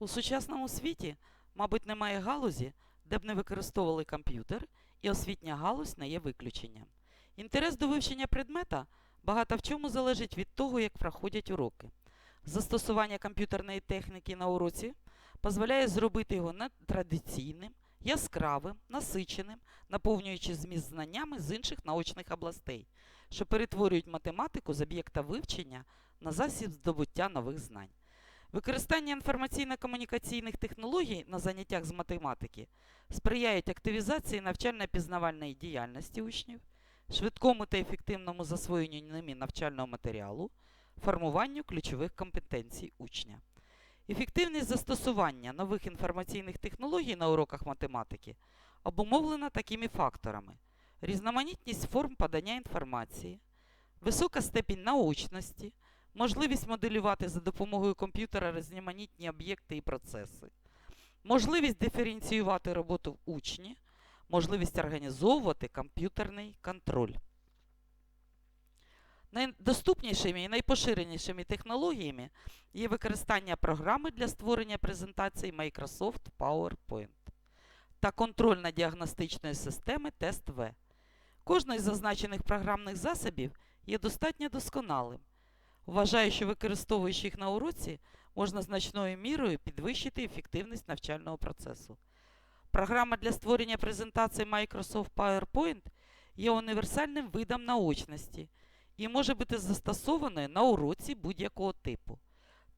У сучасному світі, мабуть, немає галузі, де б не використовували комп'ютер, і освітня галузь не є виключенням. Інтерес до вивчення предмета багато в чому залежить від того, як проходять уроки. Застосування комп'ютерної техніки на уроці дозволяє зробити його нетрадиційним, яскравим, насиченим, наповнюючи зміст знаннями з інших научних областей, що перетворюють математику з об'єкта вивчення на засіб здобуття нових знань. Використання інформаційно-комунікаційних технологій на заняттях з математики сприяють активізації навчально-пізнавальної діяльності учнів, швидкому та ефективному засвоєнню ними навчального матеріалу, формуванню ключових компетенцій учня. Ефективність застосування нових інформаційних технологій на уроках математики обумовлена такими факторами: різноманітність форм подання інформації, висока степінь наочності, можливість моделювати за допомогою комп'ютера різноманітні об'єкти і процеси, можливість диференціювати роботу в учні, можливість організовувати комп'ютерний контроль. Найдоступнішими і найпоширенішими технологіями є використання програми для створення презентацій Microsoft PowerPoint та контрольно-діагностичної системи TestV. Кожна із зазначених програмних засобів є достатньо досконалим. Вважаю, що використовуючи їх на уроці, можна значною мірою підвищити ефективність навчального процесу. Програма для створення презентацій Microsoft PowerPoint є універсальним видом наочності і може бути застосованою на уроці будь-якого типу.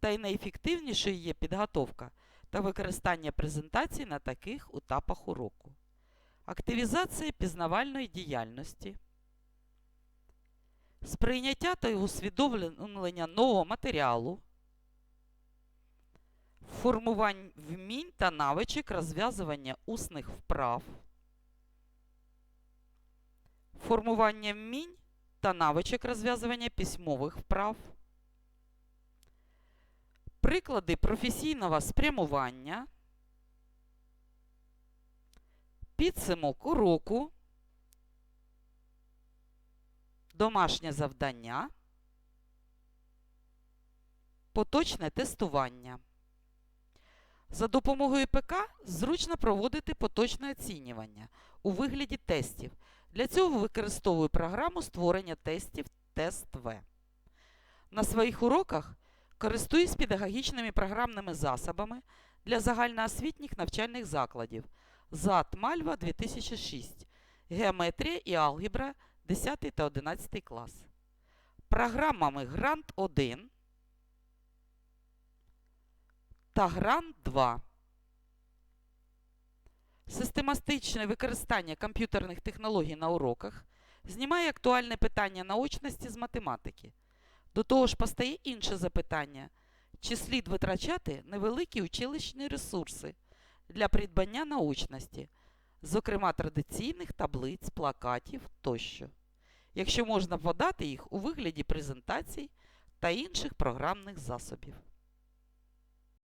Та й найефективнішою є підготовка та використання презентацій на таких етапах уроку. Активізація пізнавальної діяльності, сприйняття та усвідомлення нового матеріалу, формування вмінь та навичок розв'язування усних вправ, формування вмінь та навичок розв'язування письмових вправ, приклади професійного спрямування, підсумок уроку, домашнє завдання, поточне тестування. За допомогою ПК зручно проводити поточне оцінювання у вигляді тестів. Для цього використовую програму створення тестів TestV. На своїх уроках користуюсь педагогічними програмними засобами для загальноосвітніх навчальних закладів ЗАТ Мальва 2006, Геометрія і алгебра 10 та 11 клас. Програмами Грант 1 та Грант 2. Систематичне використання комп'ютерних технологій на уроках знімає актуальне питання наочності з математики. До того ж постає інше запитання: чи слід витрачати невеликі училищні ресурси для придбання наочності, зокрема традиційних таблиць, плакатів тощо, якщо можна подати їх у вигляді презентацій та інших програмних засобів.